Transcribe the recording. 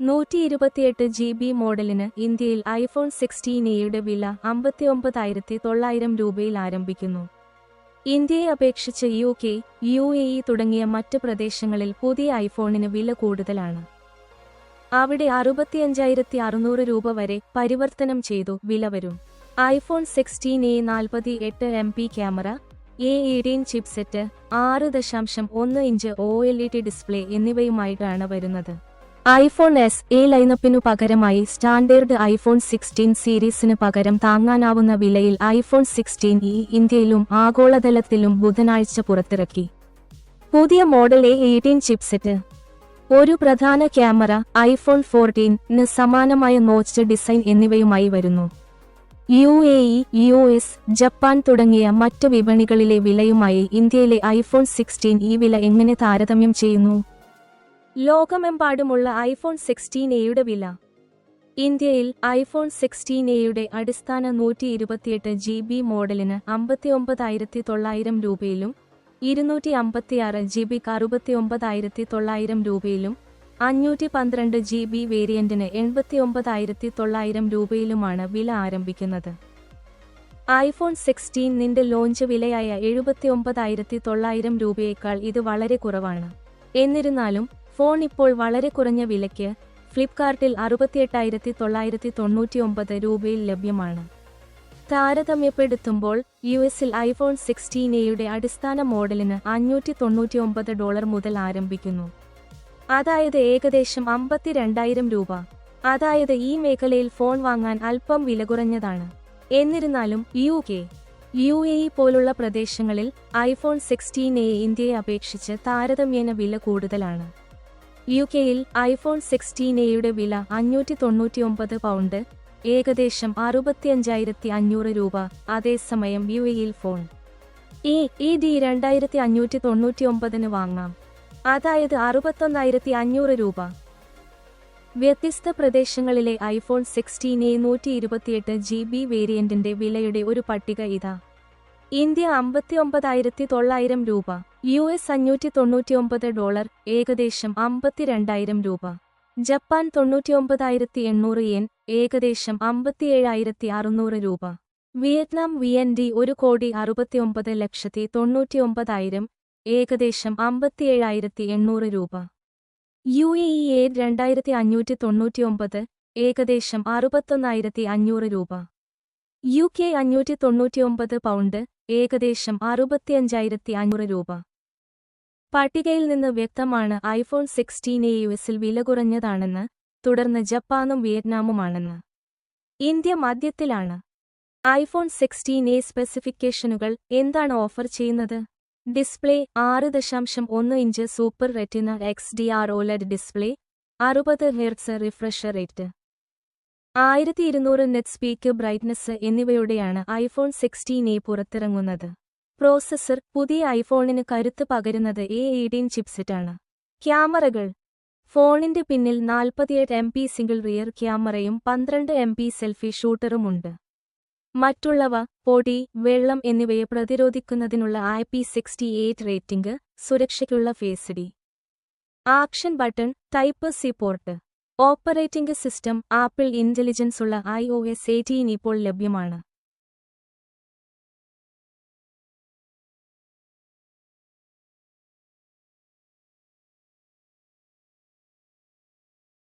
നൂറ്റി ഇരുപത്തിയെട്ട് G B മോഡലിന് ഇന്ത്യയിൽ ഐഫോൺ സിക്സ്റ്റീൻ എയുടെ വില അമ്പത്തിയൊമ്പതായിരത്തി തൊള്ളായിരം രൂപയിൽ ആരംഭിക്കുന്നു. ഇന്ത്യയെ അപേക്ഷിച്ച് U K U A E തുടങ്ങിയ മറ്റ് പ്രദേശങ്ങളിൽ പുതിയ ഐഫോണിന് വില കൂടുതലാണ്. അവിടെ അറുപത്തിയഞ്ചായിരത്തി അറുന്നൂറ് രൂപ വരെ പരിവർത്തനം ചെയ്തു വില വരും. ഐഫോൺ സിക്സ്റ്റീൻ എ നാൽപ്പത്തി എട്ട് M P camera A eighteen chipset ആറ് ദശാംശം ഒന്ന് inch O L E D display എന്നിവയുമായിട്ടാണ് വരുന്നത്. ഐഫോൺ എസ് എ ലൈനപ്പിനു പകരമായി സ്റ്റാൻഡേർഡ് ഐഫോൺ സിക്സ്റ്റീൻ സീരീസിന് പകരം താങ്ങാനാവുന്ന വിലയിൽ ഐഫോൺ സിക്സ്റ്റീൻ ഇ ഇന്ത്യയിലും ആഗോളതലത്തിലും ബുധനാഴ്ച പുറത്തിറക്കി. പുതിയ മോഡൽ എ എയ്റ്റീൻ ചിപ്സെറ്റ്. ഒരു പ്രധാന ക്യാമറ ഐഫോൺ ഫോർട്ടീന് സമാനമായ നോച്ച് ഡിസൈൻ എന്നിവയുമായി വരുന്നു. U A E U S Japan തുടങ്ങിയ മറ്റ് വിപണികളിലെ വിലയുമായി ഇന്ത്യയിലെ ഐഫോൺ സിക്സ്റ്റീൻ ഈ വില എങ്ങനെ താരതമ്യം ചെയ്യുന്നു? ലോകമെമ്പാടുമുള്ള ഐഫോൺ സിക്സ്റ്റീൻ എയുടെ വില. ഇന്ത്യയിൽ ഐഫോൺ സിക്സ്റ്റീൻ എയുടെ അടിസ്ഥാന നൂറ്റി ഇരുപത്തിയെട്ട് ജി ബി മോഡലിന് അമ്പത്തിയൊമ്പതായിരത്തി തൊള്ളായിരം രൂപയിലും ഇരുന്നൂറ്റി അമ്പത്തിയാറ് ജി ബിക്ക് അറുപത്തിയൊമ്പതായിരത്തി തൊള്ളായിരം രൂപയിലും അഞ്ഞൂറ്റി പന്ത്രണ്ട് ജി ബി വേരിയന്റിന് എൺപത്തിയൊമ്പതായിരത്തി തൊള്ളായിരം രൂപയിലുമാണ് വില ആരംഭിക്കുന്നത്. ഐഫോൺ സിക്സ്റ്റീൻ നിന്റെ ലോഞ്ച് വിലയായ എഴുപത്തിയൊമ്പതായിരത്തി തൊള്ളായിരം രൂപയേക്കാൾ ഇത് വളരെ കുറവാണ്. എന്നിരുന്നാലും ഫോൺ ഇപ്പോൾ വളരെ കുറഞ്ഞ വിലയ്ക്ക് ഫ്ലിപ്കാർട്ടിൽ അറുപത്തിയെട്ടായിരത്തി തൊള്ളായിരത്തി തൊണ്ണൂറ്റി ഒമ്പത് രൂപയിൽ ലഭ്യമാണ്. താരതമ്യപ്പെടുത്തുമ്പോൾ യു എസിൽ ഐഫോൺ സിക്സ്റ്റീൻ എയുടെ അടിസ്ഥാന മോഡലിന് അഞ്ഞൂറ്റി തൊണ്ണൂറ്റി ഒമ്പത് ഡോളർ മുതൽ ആരംഭിക്കുന്നു. അതായത് ഏകദേശം അമ്പത്തിരണ്ടായിരം രൂപ. അതായത് ഈ മേഖലയിൽ ഫോൺ വാങ്ങാൻ അല്പം വില കുറഞ്ഞതാണ്. എന്നിരുന്നാലും യു കെ യു എ പോലുള്ള പ്രദേശങ്ങളിൽ ഐഫോൺ സിക്സ്റ്റീൻ എ ഇന്ത്യയെ അപേക്ഷിച്ച് താരതമ്യേന വില കൂടുതലാണ്. യു കെയിൽ ഐഫോൺ സിക്സ്റ്റീൻ എയുടെ വില അഞ്ഞൂറ്റി തൊണ്ണൂറ്റിയൊമ്പത് പൗണ്ട് ഏകദേശം അറുപത്തിയഞ്ചായിരത്തി അഞ്ഞൂറ് രൂപ. അതേസമയം യു എയിൽ ഫോൺ. ഇ ഇ ഡി രണ്ടായിരത്തി അഞ്ഞൂറ്റി തൊണ്ണൂറ്റിയൊമ്പതിന് വാങ്ങാം. അതായത് അറുപത്തൊന്നായിരത്തി അഞ്ഞൂറ് രൂപ. വ്യത്യസ്ത പ്രദേശങ്ങളിലെ ഐഫോൺ സിക്സ്റ്റീൻ എ നൂറ്റി ഇരുപത്തിയെട്ട് ജി ബി വേരിയന്റിന്റെ വിലയുടെ ഒരു പട്ടിക ഇതാ. ഇന്ത്യ അമ്പത്തിയൊമ്പതായിരത്തി തൊള്ളായിരം രൂപ യു എസ് അഞ്ഞൂറ്റി തൊണ്ണൂറ്റിയൊമ്പത് ഡോളർ ഏകദേശം അമ്പത്തിരണ്ടായിരം രൂപ. ജപ്പാൻ തൊണ്ണൂറ്റിയൊമ്പതായിരത്തി എണ്ണൂറ് യെൻ ഏകദേശം അമ്പത്തിയേഴായിരത്തി അറുന്നൂറ് രൂപ. വിയറ്റ്നാം വി എൻ ഡി ഒരു കോടി അറുപത്തിയൊമ്പത് ലക്ഷത്തി തൊണ്ണൂറ്റിയൊമ്പതായിരം ഏകദേശം അമ്പത്തിയേഴായിരത്തി എണ്ണൂറ് രൂപ. യു എ ഇ എ രണ്ടായിരത്തി അഞ്ഞൂറ്റി തൊണ്ണൂറ്റിയൊമ്പത് ഏകദേശം അറുപത്തൊന്നായിരത്തി അഞ്ഞൂറ് രൂപ. യു കെ അഞ്ഞൂറ്റി തൊണ്ണൂറ്റിയൊമ്പത് പൗണ്ട് ഏകദേശം അറുപത്തിയഞ്ചായിരത്തി അഞ്ഞൂറ് രൂപ. പട്ടികയിൽ നിന്ന് വ്യക്തമാണ് ഐഫോൺ സിക്സ്റ്റീൻ എ യു എസിൽ വില കുറഞ്ഞതാണെന്ന് തുടർന്ന് ജപ്പാനും വിയറ്റ്നാമുമാണെന്ന്. ഇന്ത്യ മധ്യത്തിലാണ്. ഐഫോൺ സിക്സ്റ്റീൻ എ സ്പെസിഫിക്കേഷനുകൾ എന്താണ് ഓഫർ ചെയ്യുന്നത്? ഡിസ്പ്ലേ ആറ് ദശാംശം ഒന്ന് inch Super Retina X D R OLED display അറുപത് ഹെർട്സ് റിഫ്രഷർ റേറ്റ്. ആയിരത്തി ഇരുന്നൂറ് നെറ്റ് സ്പീക്ക് ബ്രൈറ്റ്നസ് എന്നിവയോടെയാണ് ഐഫോൺ സിക്സ്റ്റീൻ എ പുറത്തിറങ്ങുന്നത്. പ്രോസസ്സർ പുതിയ ഐഫോണിന് കരുത്ത് പകരുന്നത് എ എയ്റ്റീൻ ചിപ്സെറ്റാണ്. ക്യാമറകൾ. ഫോണിന്റെ പിന്നിൽ നാൽപ്പത്തിയെട്ട് എം പി സിംഗിൾ റിയർ ക്യാമറയും പന്ത്രണ്ട് എം പി സെൽഫി ഷൂട്ടറുമുണ്ട് മറ്റുള്ളവ പൊടി വെള്ളം എന്നിവയെ പ്രതിരോധിക്കുന്നതിനുള്ള I P sixty eight rating സുരക്ഷയ്ക്കുള്ള face D. Action button type C port. Operating system Apple intelligence ഉള്ള ഐ ഒ എസ് എയ്റ്റീൻ ഇപ്പോൾ ലഭ്യമാണ്.